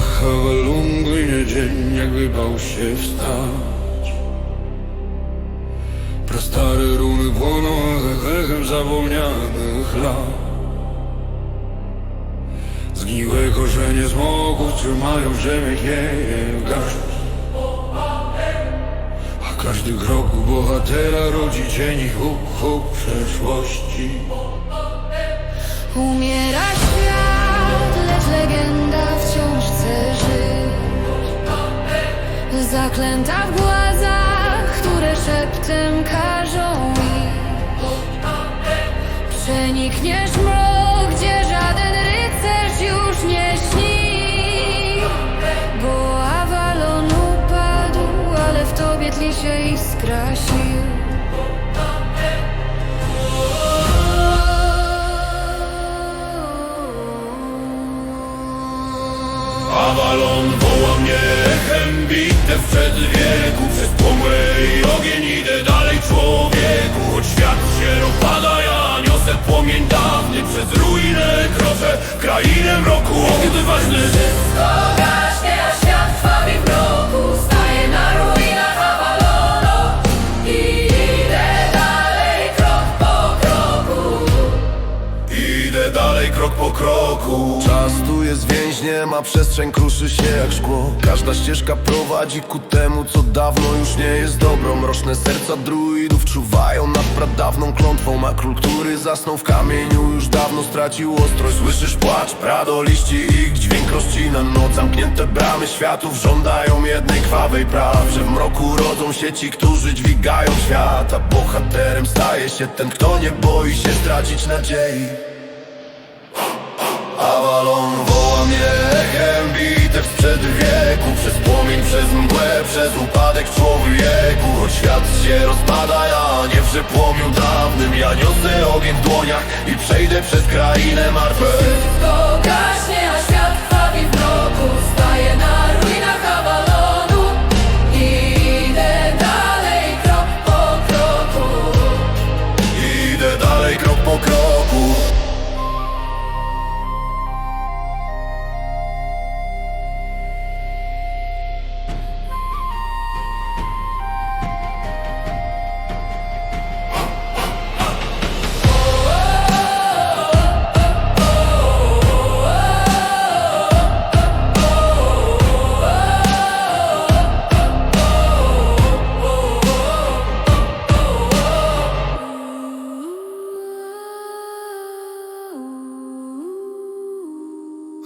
Hawalung nie dzień, jakby bał się wstać. Prastare runy płoną echem zapomnianych lat Zgniłe korzenie smoków trzymają ziemię chwieje w garść. A każdy krok bohatera rodzi cień i huk, huk przeszłości. Umiera Zaklęta w głazach, które szeptem każą iść Przenikniesz mrok, gdzie żaden rycerz już nie śni. Bo Avalon upadł, ale w tobie tli się iskra sił Avalon woła mnie echem bite w przedwieku Przez płomę i ogień idę dalej człowieku Choć świat się rozpada, ja niosę płomień dawny Przez ruinę kroczę krainę mroku Kiedy kroku. Czas tu jest więźniem, a przestrzeń kruszy się jak szkło. Każda ścieżka prowadzi ku temu, co dawno już nie jest dobro. Mroczne serca druidów czuwają nad pradawną klątwą. A król, który zasnął w kamieniu już dawno stracił ostrość. Słyszysz płacz, prado, liści ich dźwięk rozcina noc. Zamknięte bramy światów żądają jednej krwawej prawdy W mroku rodzą się ci, którzy dźwigają świat. A bohaterem staje się ten, kto nie boi się stracić nadziei Avalon woła mnie echem bitew sprzed wieku Przez płomień, przez mgłę, przez upadek człowieku. Choć świat się rozpada, ja nie w płomiu dawnym Ja niosę ogień w dłoniach i przejdę przez krainę martwych Wszystko gaśnie, a świat krwawi w mroku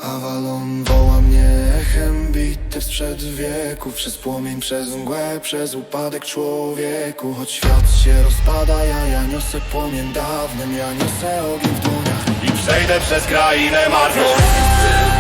Avalon woła mnie echem bity sprzed wieku. Przez płomień, przez mgłę, przez upadek człowieku. Choć świat się rozpada, ja, ja niosę płomień dawnym Ja niosę ogień w dłoniach. I przejdę przez krainę świat